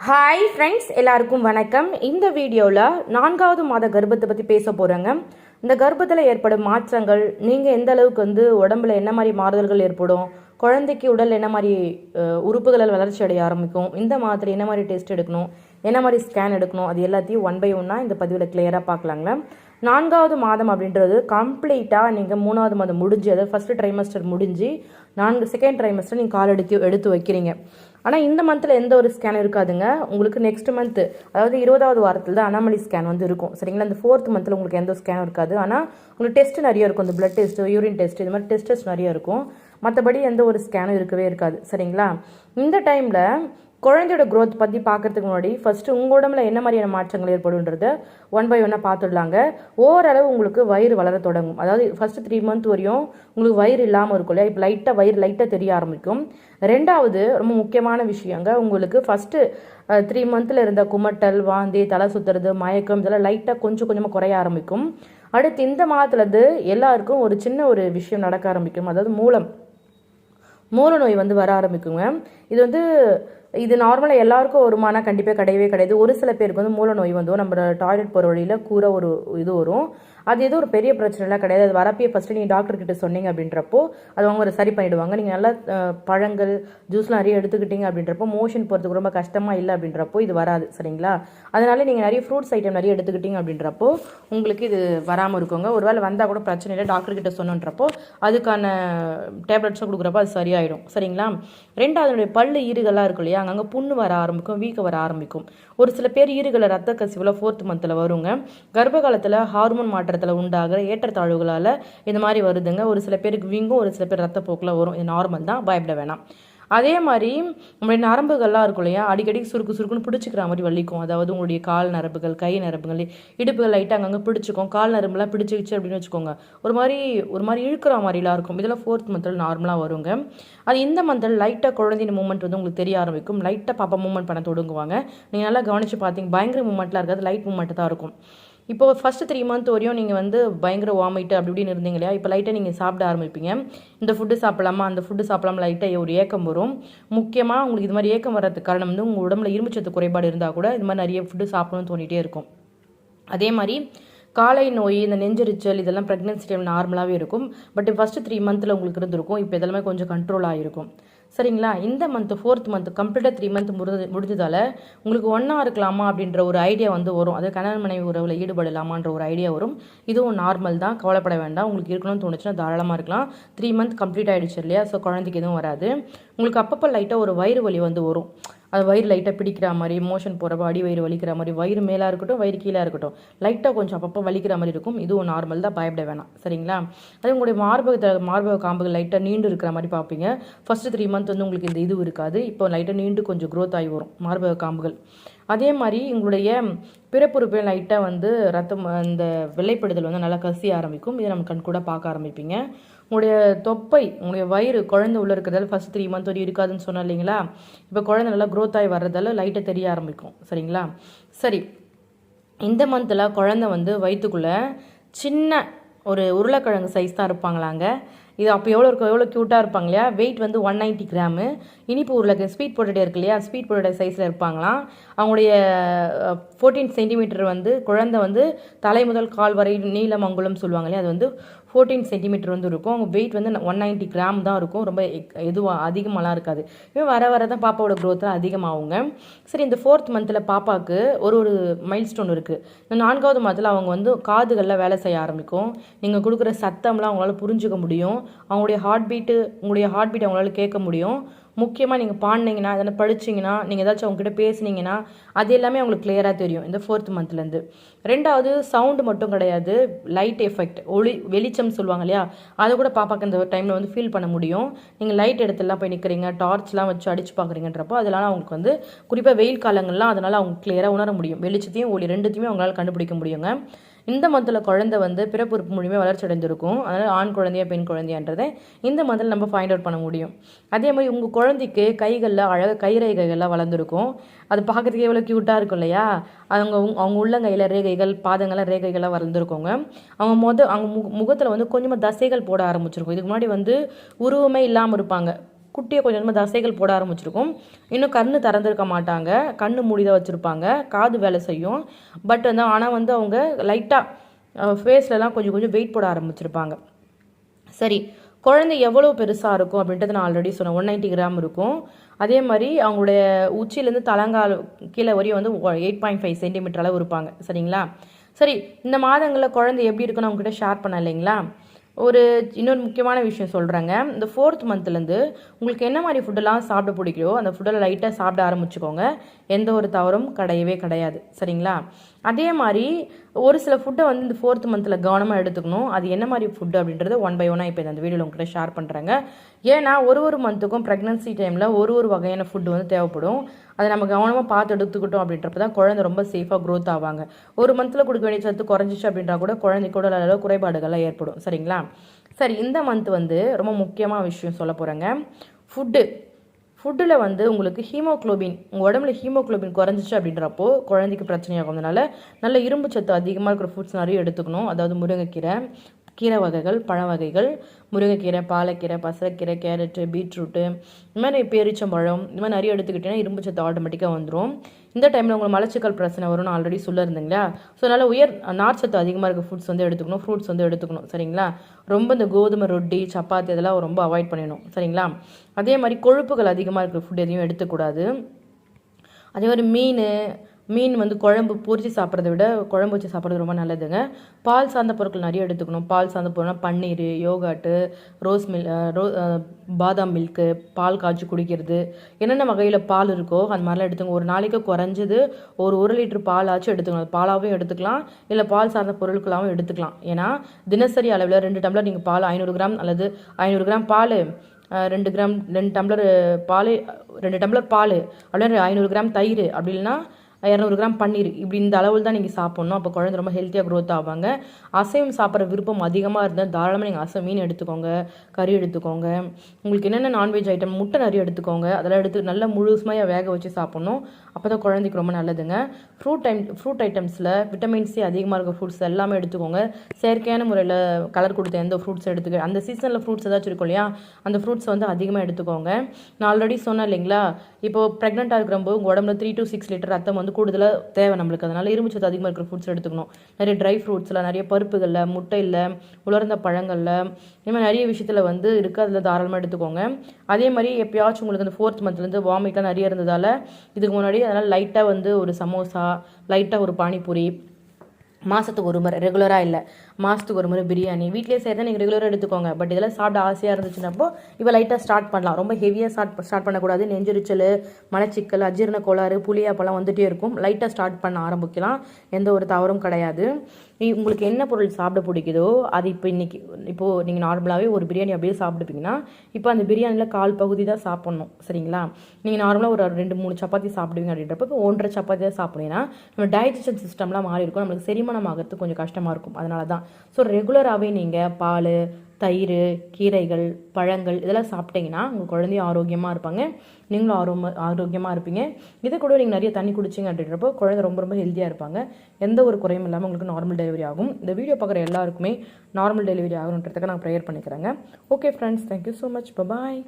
Hi friends எல்லாருக்கும் வணக்கம். இந்த வீடியோவில் நான்காவது மாத கர்ப்பத்தை பற்றி பேச போகிறேங்க இந்த கர்ப்பத்தில் ஏற்படும் மாற்றங்கள் நீங்கள் எந்த அளவுக்கு வந்து உடம்புல என்ன மாதிரி மாறுதல்கள் ஏற்படும் குழந்தைக்கு உடல் என்ன மாதிரி உறுப்புகளில் வளர்ச்சி அடைய ஆரம்பிக்கும் இந்த மாதிரி என்ன மாதிரி டெஸ்ட் எடுக்கணும் என்ன மாதிரி ஸ்கேன் எடுக்கணும் அது எல்லாத்தையும் ஒன் பை ஒன்னாக இந்த பதிவில் கிளியராக பார்க்கலாங்களா நான்காவது மாதம் அப்படின்றது கம்ப்ளீட்டாக நீங்கள் மூணாவது மாதம் முடிஞ்சு அதாவது ஃபஸ்ட்டு ட்ரைமஸ்டர் முடிஞ்சு நான்கு செகண்ட் ட்ரைமஸ்டர் நீங்கள் கால் எடுத்து எடுத்து வைக்கிறீங்க. ஆனால் இந்த மந்தில் எந்த ஒரு ஸ்கேன் இருக்காதுங்க. உங்களுக்கு நெக்ஸ்ட் மந்த் அதாவது இருபதாவது வாரத்தில் தான் அனாமலி ஸ்கேன் வந்து இருக்கும். சரிங்களா? அந்த ஃபோர்த் மந்தில் உங்களுக்கு எந்த ஸ்கேனும் இருக்காது. ஆனால் உங்களுக்கு டெஸ்ட் நிறைய இருக்கும். இந்த பிளட் டெஸ்ட் யூரின் டெஸ்ட் இது மாதிரி டெஸ்ட் நிறைய இருக்கும். மற்றபடி எந்த ஒரு ஸ்கேனும் இருக்கவே இருக்காது. சரிங்களா? இந்த டைமில் குழந்தையோட க்ரோத் பற்றி பார்க்கறதுக்கு முன்னாடி ஃபஸ்ட்டு உங்கள் உடம்புல என்ன மாதிரியான மாற்றங்கள் ஏற்படுன்றத ஒன் பை ஒன்னாக பார்த்துடலாங்க. ஓரளவு உங்களுக்கு வயிறு வளர தொடங்கும். அதாவது ஃபஸ்ட்டு த்ரீ மந்த் வரையும் உங்களுக்கு வயிறு இல்லாமல் இருக்கும் இல்லையா? இப்போ லைட்டாக வயிறு லைட்டாக தெரிய ஆரம்பிக்கும். ரெண்டாவது ரொம்ப முக்கியமான விஷயங்க உங்களுக்கு ஃபஸ்ட்டு த்ரீ மந்தில் இருந்த குமட்டல் வாந்தி தலை சுற்றுறது மயக்கம் இதெல்லாம் லைட்டாக கொஞ்சம் கொஞ்சமாக குறைய ஆரம்பிக்கும். அடுத்து இந்த மாதத்துலேருந்து எல்லாருக்கும் ஒரு சின்ன ஒரு விஷயம் நடக்க ஆரம்பிக்கும். அதாவது மூலம் மூல நோய் வந்து வர ஆரம்பிக்குங்க. இது வந்து இது நார்மலாக எல்லாருக்கும் வருமானா கண்டிப்பாக கிடையவே கிடையாது. ஒரு சில பேருக்கு வந்து மூல நோய் வந்து நம்ம டாய்லெட் போகிற வழியில் கூற ஒரு இது வரும். அது எதுவும் ஒரு பெரிய பிரச்சனைலாம் கிடையாது. அது வரப்பே ஃபஸ்ட்டு நீங்கள் டாக்டர்கிட்ட சொன்னீங்க அப்படின்றப்போ அது அவங்க ஒரு சரி பண்ணிவிடுவாங்க நீங்கள் நல்லா பழங்கள் ஜூஸ்லாம் நிறைய எடுத்துக்கிட்டீங்க அப்படின்றப்போ மோஷன் போகிறதுக்கு ரொம்ப கஷ்டமாக இல்லை அப்படின்றப்போ இது வராது சரிங்களா? அதனால் நீங்கள் நிறைய ஃப்ரூட்ஸ் ஐட்டம் நிறைய எடுத்துக்கிட்டீங்க அப்படின்றப்போ உங்களுக்கு இது வராமல் இருக்குங்க. ஒரு வேளை வந்தால் கூட பிரச்சனை இல்லை டாக்டர்கிட்ட சொன்னன்றப்போ அதுக்கான டேப்லெட்ஸும் கொடுக்குறப்போ அது சரியாயிடும் சரிங்களா? ரெண்டாவது அதனுடைய பல்லு ஈறுகள்லாம் இருக்கும் இல்லையா அங்கங்கே புண்ணு வர ஆரம்பிக்கும் வீக்க வர ஆரம்பிக்கும். ஒரு சில பேர் ஈறுகளை ரத்த கசிவில் ஃபோர்த் மந்தில் வருங்க. கர்ப்ப காலத்தில் ஹார்மோன் மாற்றத்தில் உண்டாகிற ஏற்றத்தாழ்வுகளால் இந்த மாதிரி வருதுங்க. ஒரு சில பேருக்கு வீங்கும் ஒரு சில பேர் ரத்தப்போக்கில் வரும். இது நார்மல் தான். பயப்பட வேணாம். அதே மாதிரி நம்மளுடைய நரம்புகள்லாம் இருக்கும் இல்லையா? அடிக்கடி சுருக்கு சுருக்குன்னு பிடிச்சிக்கிற மாதிரி வலிக்கும். அதாவது உங்களுடைய கால் நரம்புகள் கை நரம்புகள் இடுப்புகள் லைட்டாக அங்கங்கே பிடிச்சிக்கும். கால் நரம்புலாம் பிடிச்சிக்கிச்சு அப்படின்னு வச்சுக்கோங்க. ஒரு மாதிரி ஒரு மாதிரி இழுக்கிற மாதிரிலாம் இருக்கும். இதெல்லாம் ஃபோர்த் மந்தில் நார்மலாக வருங்க. அது இந்த மந்தில் லைட்டாக குழந்தையின் மூமெண்ட் வந்து உங்களுக்கு தெரிய ஆரம்பிக்கும். லைட்டாக பாப்பா மூமெண்ட் பண்ண தொடங்குவாங்க. நீங்கள் நல்லா கவனித்து பார்த்தீங்க பயங்கர மூமெண்ட்லாம் இருக்காது. லைட் மூமெண்ட் தான் இருக்கும். இப்போ ஃபஸ்ட்டு த்ரீ மந்த் வரையும் நீங்கள் வந்து பயங்கர வாமிட்டு அப்படி இப்படின்னு இருந்தீங்க இல்லையா? இப்போ லைட்டாக நீங்கள் சாப்பிட ஆரம்பிப்பீங்க. இந்த ஃபுட்டு சாப்பிடலாமா? அந்த ஃபுட்டு சாப்பிடலாமா? லைட்டாக ஒரு ஏக்கம் வரும். முக்கியமாக உங்களுக்கு இது மாதிரி ஏக்கம் வர்றதுக்கு காரணம் வந்து உங்கள் உடம்புல இரும்புச்சத்து குறைபாடு இருந்தால் கூட இது மாதிரி நிறைய ஃபுட்டு சாப்பிடணும்னு தோண்டிகிட்டே இருக்கும். அதே மாதிரி காலை நோய் இந்த நெஞ்செரிச்சல் இதெல்லாம் ப்ரெக்னென்சி டைம் நார்மலாகவே இருக்கும். பட் ஃபஸ்ட்டு த்ரீ மந்தில் உங்களுக்கு இருந்திருக்கும். இப்போ இதெல்லாமே கொஞ்சம் கண்ட்ரோல் ஆகிருக்கும் சரிங்களா? இந்த மந்த் ஃபோர்த் மந்த் கம்ப்ளீட்டாக த்ரீ மந்த் முடிஞ்சது முடிஞ்சதால் உங்களுக்கு ஒன்றா இருக்கலாமா அப்படின்ற ஒரு ஐடியா வந்து வரும். அது கணவன் மனைவி உறவில் ஈடுபடலாமான்ற ஒரு ஐடியா வரும். இதுவும் நார்மல் தான். கவலைப்பட வேண்டாம். உங்களுக்கு இருக்கணும்னு தோணுச்சுன்னா தாராளமாக இருக்கலாம். த்ரீ மந்த் கம்ப்ளீட் ஆகிடுச்சு இல்லையா? ஸோ குழந்தைக்கு எதுவும் வராது. உங்களுக்கு அப்பப்போ லைட்டாக ஒரு வயிறு வலி வந்து வரும். அது வயிறு லைட்டாக பிடிக்கிற மாதிரி மோஷன் போகிறப்ப அடி வயிறு வலிக்கிற மாதிரி வயிறு மேலாக இருக்கட்டும் வயிறு கீழே இருக்கட்டும். லைட்டாக கொஞ்சம் அப்பப்போ வலிக்கிற மாதிரி இருக்கும். இதுவும் நார்மல் தான் பயப்பட வேணாம். சரிங்களா? அதே உங்களுடைய மார்பக மார்பக காம்புகள் லைட்டாக நீண்டு இருக்கிற மாதிரி பார்ப்பீங்க. ஃபஸ்ட்டு த்ரீ மந்த் வந்து உங்களுக்கு இந்த இது இருக்காது. இப்போ லைட்டாக நீண்டு கொஞ்சம் க்ரோத் ஆகி வரும் மார்பக காம்புகள். அதே மாதிரி உங்களுடைய பிறப்புறுப்பில் லைட்டாக வந்து ரத்தம் இந்த வெள்ளைப்படுதல் வந்து நல்லா கசிய ஆரம்பிக்கும். இதை நம்ம கண் கூட பார்க்க ஆரம்பிப்பீங்க. உங்களுடைய தொப்பை உங்களுடைய வயிறு குழந்தை உள்ளே இருக்கிறதால ஃபஸ்ட் த்ரீ மந்த் வரையும் இருக்காதுன்னு சொன்னோம் இல்லைங்களா? இப்போ குழந்தை நல்லா க்ரோத் ஆகி வர்றதால லைட்டாக தெரிய ஆரம்பிக்கும். சரிங்களா? சரி. இந்த மந்தில் குழந்தை வந்து வயிற்றுக்குள்ளே சின்ன ஒரு உருளைக்கிழங்கு சைஸ் தான் இருப்பாங்களாங்க. இது அப்போ எவ்வளோ இருக்கும் எவ்வளோ க்யூட்டாக இருப்பாங்க இல்லையா? வெயிட் வந்து ஒன் நைன்ட்டி கிராமு இனிப்பு உருளைக்கிழங்கு ஸ்வீட் பொட்டேட்டோ இருக்கு இல்லையா? ஸ்வீட் பொட்டேட்டோ சைஸில் இருப்பாங்களாம். அவங்களுடைய ஃபோர்டீன் சென்டிமீட்டர் வந்து குழந்தை வந்து தலை முதல் கால் வரை நீளம் அங்குலம் சொல்லுவாங்க இல்லையா? அது வந்து ஃபோர்டீன் சென்டிமீட்டர் வந்து இருக்கும். அவங்க வெயிட் வந்து ஒன் நைன்ட்டி கிராம் தான் இருக்கும். ரொம்ப எதுவும் அதிகமாகலாம் இருக்காது. இவன் வர வர தான் பாப்பாவோட growth அதிகமாகுங்க. சரி இந்த ஃபோர்த் மந்தில் பாப்பாவுக்கு ஒரு ஒரு மைல் ஸ்டோன் இருக்குது இந்த நான்காவது மாதத்தில் அவங்க வந்து காதுகளில் வேலை செய்ய ஆரம்பிக்கும். நீங்கள் கொடுக்குற சத்தம்லாம் அவங்களால புரிஞ்சுக்க முடியும். அவங்களுடைய ஹார்ட் பீட்டு உங்களுடைய ஹார்ட் பீட் அவங்களால கேட்க முடியும். முக்கியமாக நீங்கள் பாடினீங்கன்னா எதனா படிச்சிங்கன்னா நீங்கள் ஏதாச்சும் அவங்ககிட்ட பேசுனீங்கன்னா அது எல்லாமே அவங்களுக்கு கிளியராக தெரியும் இந்த ஃபோர்த் மந்த்லேருந்து ரெண்டாவது சவுண்டு மட்டும் கிடையாது லைட் எஃபெக்ட் ஒளி வெளிச்சம் சொல்லுவாங்க இல்லையா? அதை கூட பாப்பாக்கு இந்த டைமில் வந்து ஃபீல் பண்ண முடியும். நீங்கள் லைட் இடத்துலலாம் போய் நிற்கிறீங்க டார்ச்லாம் வச்சு அடிச்சு பார்க்குறீங்கன்றப்போ அதனால அவங்களுக்கு வந்து குறிப்பாக வெயில் காலங்கள்லாம் அதனால் அவங்க கிளியராக உணர முடியும். வெளிச்சத்தையும் ஒளி ரெண்டுத்தையுமே அவங்களால கண்டுபிடிக்க முடியுங்க. இந்த மந்தில் குழந்தை வந்து பிறப்புறுப்பு மூலியமாக வளர்ச்சி அடைஞ்சிருக்கும். அதனால் ஆண் குழந்தையா பெண் குழந்தையான்றதை இந்த மந்தில் நம்ம ஃபைண்ட் அவுட் பண்ண முடியும். அதே மாதிரி உங்கள் குழந்தைக்கு கைகளில் அழகாக கைரேகைகள்லாம் வளர்ந்துருக்கும். அது பார்க்கறதுக்கு எவ்வளோ க்யூட்டாக இருக்கும் இல்லையா? அவங்க அவங்க உள்ளங்கையில் ரேகைகள் பாதங்கள்லாம் ரேகைகள்லாம் வளர்ந்துருக்கோங்க. அவங்க மொதல் அவங்க மு முகத்தில் வந்து கொஞ்சமாக தசைகள் போட ஆரம்பிச்சிருக்கும். இதுக்கு முன்னாடி வந்து உருவமே இல்லாமல் இருப்பாங்க. குட்டியை கொஞ்சம் கொஞ்சமாக தசைகள் போட ஆரம்பிச்சிருக்கும். இன்னும் கண் திறந்திருக்க மாட்டாங்க. கண் மூடி தான் வச்சுருப்பாங்க. காது வேலை செய்யும். பட் வந்து ஆனால் வந்து அவங்க லைட்டாக ஃபேஸ்லலாம் கொஞ்சம் கொஞ்சம் வெயிட் போட ஆரம்பிச்சிருப்பாங்க. சரி குழந்தை எவ்வளோ பெருசாக இருக்கும் அப்படின்றது நான் ஆல்ரெடி சொன்னேன். ஒன் நைன்ட்டி கிராம் இருக்கும். அதே மாதிரி அவங்களுடைய உச்சியிலேருந்து தலங்கால் கீழே வரையும் வந்து எயிட் பாயிண்ட் ஃபைவ் சென்டிமீட்டர் அளவு இருப்பாங்க. சரிங்களா? சரி இந்த மாதங்களில் குழந்தை எப்படி இருக்குன்னு அவங்ககிட்ட ஷேர் பண்ண இல்லைங்களா? ஒரு இன்னொரு முக்கியமான விஷயம் சொல்கிறேங்க இந்த ஃபோர்த் மந்த்லேருந்து உங்களுக்கு என்ன மாதிரி ஃபுட்டெல்லாம் சாப்பிட பிடிக்குதோ அந்த ஃபுட்டெல்லாம் லைட்டாக சாப்பிட ஆரம்பிச்சுக்கோங்க. எந்த ஒரு தவறும் கிடையவே கிடையாது. சரிங்களா? அதே மாதிரி ஒரு சில ஃபுட்டை வந்து இந்த ஃபோர்த் மந்தில் கவனமாக எடுத்துக்கணும். அது என்ன மாதிரி ஃபுட்டு அப்படின்றத ஒன் பை ஒன்னாக இப்போ இந்த வீடியோவில் உங்கள்கிட்ட ஷேர் பண்ணுறாங்க ஏன்னா ஒரு ஒரு மந்த்துக்கும் ப்ரெக்னன்சி டைமில் ஒரு ஒரு வகையான ஃபுட்டு வந்து தேவைப்படும். அதை நம்ம கவனமாக பார்த்து எடுத்துக்கிட்டோம் அப்படின்றப்ப தான் குழந்தை ரொம்ப சேஃபாக க்ரோத் ஆவாங்க. ஒரு மந்தில் கொடுக்க வேண்டிய சத்து குறைஞ்சிச்சு அப்படின்றா கூட குழந்தைக்கூட அளவு குறைபாடுகள்லாம் ஏற்படும். சரிங்களா? சரி இந்த மந்த் வந்து ரொம்ப முக்கியமான விஷயம் சொல்ல போகிறேங்க ஃபுட்டு ஃபுட்டில் வந்து உங்களுக்கு ஹீமோக்ளோபின் உங்கள் உடம்புல ஹீமோக்ளோபின் குறைஞ்சிச்சு அப்படின்றப்போ குழந்தைக்கு பிரச்சனையாகும். அதனால் நல்ல இரும்பு சத்து அதிகமாக இருக்கிற ஃபுட்ஸ் நிறைய எடுத்துக்கணும். அதாவது முருங்கைக்கீரை கீரை வகைகள் பழ வகைகள் முருங்கைக்கீரை பாலக்கீரை பசலைக்கீரை கேரட்டு பீட்ரூட்டு இந்த மாதிரி பேரிச்சம்பழம் இந்த மாதிரி நிறைய எடுத்துக்கிட்டீங்கன்னா இரும்பு சத்து ஆட்டோமேட்டிக்காக வந்துடும் இந்த டைமில் உங்களுக்கு மலச்சிக்கல் பிரச்சனை வரும்னு ஆல்ரெடி சொல்லியிருந்தீங்களா? ஸோ அதனால் உயர் நார்ச்சத்து அதிகமாக இருக்க ஃபுட்ஸ் வந்து எடுத்துக்கணும் ஃப்ரூட்ஸ் வந்து எடுத்துக்கணும் சரிங்களா? ரொம்ப இந்த கோதுமை ரொட்டி சப்பாத்தி இதெல்லாம் ரொம்ப அவாய்ட் பண்ணிடணும் சரிங்களா? அதே மாதிரி கொழுப்புகள் அதிகமாக இருக்கிற ஃபுட் எதையும் எடுத்துக்கூடாது. அதே மாதிரி மீன் மீன் வந்து குழம்பு பொரித்து சாப்பிட்றத விட குழம்பு வச்சு சாப்பிட்றது ரொம்ப நல்லதுங்க. பால் சார்ந்த பொருட்கள் நிறைய எடுத்துக்கணும். பால் சார்ந்த பொருள்னா பன்னீர் யோகாட்டு ரோஸ் மில் ரோ பாதாம் மில்க்கு பால் காய்ச்சி குடிக்கிறது. என்னென்ன வகையில் பால் இருக்கோ அந்த மாதிரிலாம் எடுத்துங்க ஒரு நாளைக்கு குறைஞ்சது ஒரு ஒரு லிட்டர் பால் ஆச்சும் எடுத்துக்கணும் பாலாகவும் எடுத்துக்கலாம். இல்லை பால் சார்ந்த பொருட்களாகவும் எடுத்துக்கலாம். ஏன்னா தினசரி அளவில் ரெண்டு டம்ளர் நீங்கள் பால் ஐநூறு கிராம் அல்லது ஐநூறு கிராம் பால் ரெண்டு கிராம் ரெண்டு டம்ளர் பால் ரெண்டு டம்ளர் பால் அப்படின்னா ஐநூறு கிராம் தயிர் அப்படி இரநூறு கிராம் பன்னீர் இப்படி இந்த அளவில் தான் நீங்கள் சாப்பிட்ணும். அப்போ குழந்தை ரொம்ப ஹெல்த்தியாக க்ரோத் ஆவாங்க. அசைவம் சாப்பிட்ற விருப்பம் அதிகமாக இருந்தால் தாராளமாக நீங்கள் அசை மீன் எடுத்துக்கோங்க கறி எடுத்துக்கோங்க. உங்களுக்கு என்னென்ன நான்வெஜ் ஐட்டம் முட்டை நிறைய எடுத்துக்கோங்க. அதெல்லாம் எடுத்து நல்லா முழுசுமையாக வேக வச்சு சாப்பிட்ணும். அப்போ தான் குழந்தைக்கு ரொம்ப நல்லதுங்க. ஃப்ரூட் டைம் ஃப்ரூட் ஐட்டம்ஸில் விட்டமின் சி அதிகமாக இருக்க ஃப்ரூட்ஸ் எல்லாமே எடுத்துக்கோங்க. செயற்கையான முறையில் கலர் கொடுத்த எந்த ஃப்ரூட்ஸ் எடுத்துக்க அந்த சீசனில் ஃப்ரூட்ஸ் ஏதாச்சும் இருக்கும் இல்லையா? அந்த ஃப்ரூட்ஸ் வந்து அதிகமாக எடுத்துக்கோங்க. நான் ஆல்ரெடி சொன்னேன் இல்லைங்களா? இப்போ ப்ரெக்னெண்ட்டாக இருக்கிறப்போ உங்கள் உடம்புல த்ரீ டு சிக்ஸ் லிட்டர் ரத்தம் வந்து கூடுதலாக தேவை நம்மளுக்கு. அதனால் இரும்பு சத்து அதிகமாக இருக்கிற ஃப்ரூட்ஸ் எடுத்துக்கணும். நிறைய ட்ரை ஃப்ரூட்ஸில் நிறைய பருப்புகளில் முட்டையில் உலர்ந்த பழங்களில் இந்த மாதிரி நிறைய விஷயத்தில் வந்து இருக்குது அதில் தாராளமாக எடுத்துக்கோங்க. அதே மாதிரி எப்பயாச்சும் உங்களுக்கு அந்த ஃபோர்த் மந்த்லேருந்து வாமிட்லாம் நிறைய இருந்ததால் இதுக்கு முன்னாடி அதனால் லைட்டாக வந்து ஒரு சமோசா லைட்டாக ஒரு பானிபூரி மாதத்துக்கு ஒரு முறை ரெகுலராக இல்லை. மாதத்துக்கு ஒரு முறை பிரியாணி. வீட்டிலே செய்கிறத நீங்கள் ரெகுலராக எடுத்துக்கோங்க. பட் இதெல்லாம் சாப்பிட ஆசையாக இருந்துச்சுன்னப்போ இப்போ லைட்டாக ஸ்டார்ட் பண்ணலாம். ரொம்ப ஹெவியாக ஸ்டார்ட் ஸ்டார்ட் பண்ணக்கூடாது. நெஞ்செரிச்சல் மலச்சிக்கல் அஜீரண கோளாறு புளியாப்பெல்லாம் வந்துகிட்டே இருக்கும். லைட்டாக ஸ்டார்ட் பண்ண ஆரம்பிக்கலாம். எந்த ஒரு தவறும் கிடையாது. உங்களுக்கு என்ன பொருள் சாப்பிட பிடிக்குதோ அது இப்போ இன்றைக்கி இப்போது நீங்கள் நார்மலாகவே ஒரு பிரியாணி அப்படியே சாப்பிடுப்பீங்கன்னா இப்போ அந்த பிரியாணியில் கால் பகுதி தான் சாப்பிட்ணும். சரிங்களா? நீங்கள் நார்மலாக ஒரு ரெண்டு மூணு சப்பாத்தி சாப்பிடுவீங்க அப்படின்றப்ப இப்போ ஒன்றரை சப்பாத்தி தான் சாப்பிடுவீங்கன்னா நம்ம டைஜஷன் சிஸ்டம்லாம் மாறி இருக்கும் நம்மளுக்கு செரிமானம் ஆகிறது கொஞ்சம் கஷ்டமாக இருக்கும். அதனால தான் ஸோ ரெகுலராகவே நீங்கள் பால் தயிர் கீரைகள் பழங்கள் இதெல்லாம் சாப்பிட்டீங்கன்னா உங்கள் குழந்தையும் ஆரோக்கியமாக இருப்பாங்க. நீங்களும் ஆரோம ஆரோக்கியமாக இருப்பீங்க. இதை கூட நீங்கள் நிறைய தண்ணி குடிச்சிங்க அப்படின்றப்போ குழந்தை ரொம்ப ரொம்ப ஹெல்த்தியாக இருப்பாங்க. எந்த ஒரு குறையும் இல்லாமல் உங்களுக்கு நார்மல் டெலிவரி ஆகும். இந்த வீடியோ பார்க்குற எல்லாருக்குமே நார்மல் டெலிவரி ஆகணுன்றதுக்கு நான் ப்ரேயர் பண்ணிக்கிறேங்க. Okay friends thank you so much bye